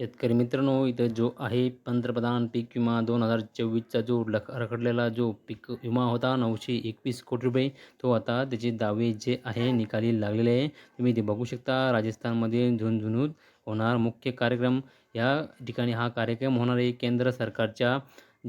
शेतकरी मित्रांनो इथं जो आहे पंतप्रधान पीक विमा दोन हजार चोवीसचा जो लख रखडलेला जो पीक विमा होता नऊशे एकवीस कोटी रुपये तो आता त्याचे दावे जे आहे निकाली लागलेले आहे. तुम्ही इथे बघू शकता राजस्थानमध्ये झुंझुनूत होणार मुख्य कार्यक्रम. या ठिकाणी हा कार्यक्रम होणार आहे. केंद्र सरकारच्या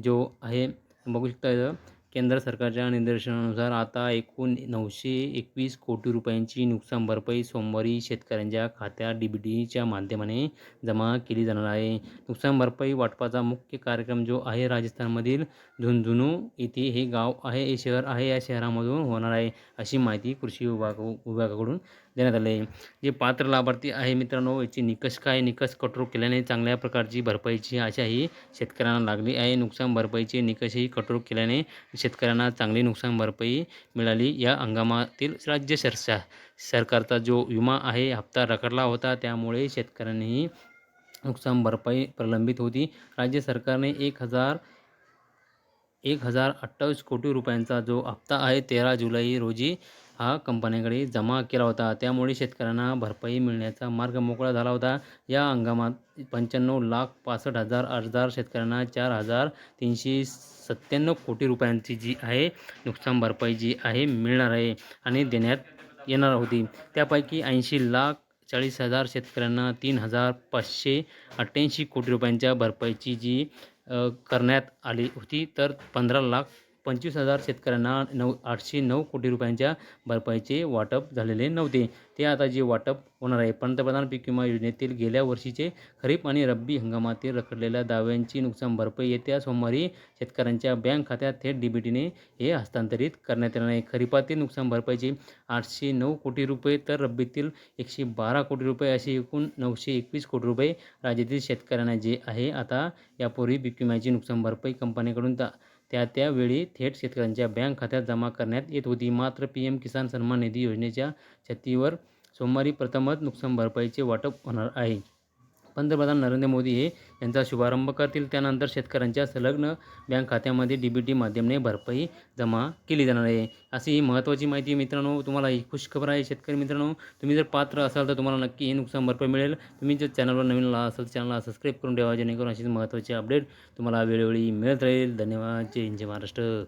जो आहे बघू शकता केंद्र सरकारच्या निदर्शनानुसार आता एकूण नऊशे एकवीस कोटी रुपयांची नुकसान भरपाई सोमवारी शेतकऱ्यांच्या खात्यात डी बी डीच्या माध्यमाने जमा केली जाणार आहे. नुकसान भरपाई वाटपाचा मुख्य कार्यक्रम जो आहे राजस्थानमधील झुंझुनू येथे हे गाव आहे हे शहर आहे या शहरामधून होणार आहे अशी माहिती कृषी विभाग विभागाकडून देण्यात आली आहे. जे पात्र लाभार्थी आहे मित्रांनो याची निकष काय? निकष कठोर केल्याने चांगल्या प्रकारची भरपाईची आशाही शेतकऱ्यांना लागली आहे. नुकसान भरपाईचे निकषही कठोर केल्याने शेतकऱ्यांना चांगली नुकसान भरपाई मिळाली. या हंगामातील राज्य सरसा सरकारचा जो विमा आहे हप्ता रखडला होता. त्यामुळे शेतकऱ्यांनीही नुकसान भरपाई प्रलंबित होती. राज्य सरकारने एक हजार एक हजार अठ्ठावीस कोटी रुपयांचा जो हप्ता आहे तेरा जुलै रोजी हा कंपन्यांकडे जमा केला होता. त्यामुळे शेतकऱ्यांना भरपाई मिळण्याचा मार्ग मोकळा झाला होता. या हंगामात पंच्याण्णव लाख पासष्ट हजार अर्जदार शेतकऱ्यांना चार हजार तीनशे सत्त्याण्णव कोटी रुपयांची जी आहे नुकसान भरपाई जी आहे मिळणार आहे आणि देण्यात येणार होती. त्यापैकी ऐंशी लाख चाळीस हजार शेतकऱ्यांना तीन हजार पाचशे अठ्ठ्याऐंशी कोटी रुपयांच्या भरपाईची जी करण्यात आली होती. तर पंधरा लाख पंचवीस हजार शेतकऱ्यांना नऊ आठशे नऊ कोटी रुपयांच्या भरपाईचे वाटप झालेले नव्हते. ते आता जे वाटप होणार आहे पंतप्रधान पीक विमा योजनेतील गेल्या वर्षीचे खरीप आणि रब्बी हंगामातील रखडलेल्या दाव्यांची नुकसान भरपाई येत्या सोमवारी शेतकऱ्यांच्या बँक खात्यात थेट डीबीटीने हे हस्तांतरित करण्यात येणार आहे. खरीपातील नुकसान भरपाईचे आठशे नऊ कोटी रुपये तर रब्बीतील एकशे बारा कोटी रुपये असे एकूण नऊशे एकवीस कोटी रुपये राज्यातील शेतकऱ्यांना जे आहे आता यापूर्वी पीक विम्याची नुकसान भरपाई कंपनीकडून ता त्या त्यावेळी थेट शेतकऱ्यांच्या बँक खात्यात जमा करण्यात येत होती. मात्र पी एम किसान सन्मान निधी योजनेच्या छतीवर सोमवारी प्रथमच नुकसान भरपाईचे वाटप होणार आहे. पंतप्रधान नरेंद्र मोदी हे यांचा शुभारंभ करतील. त्यानंतर शेतकऱ्यांच्या संलग्न बँक खात्यामध्ये डी बी टी माध्यमाने भरपाई जमा केली जाणार आहे. अशी ही महत्त्वाची माहिती मित्रांनो. तुम्हाला ही खुशखबर आहे शेतकरी मित्रांनो. तुम्ही जर पात्र असाल तर तुम्हाला नक्की ही नुकसान भरपाई मिळेल. तुम्ही जर चॅनलवर नवीन ला असाल चॅनलला सबस्क्राईब करून ठेवा जेणेकरून अशीच महत्त्वाची अपडेट तुम्हाला वेळोवेळी मिळत राहील. धन्यवाद. जय हिंद जय महाराष्ट्र.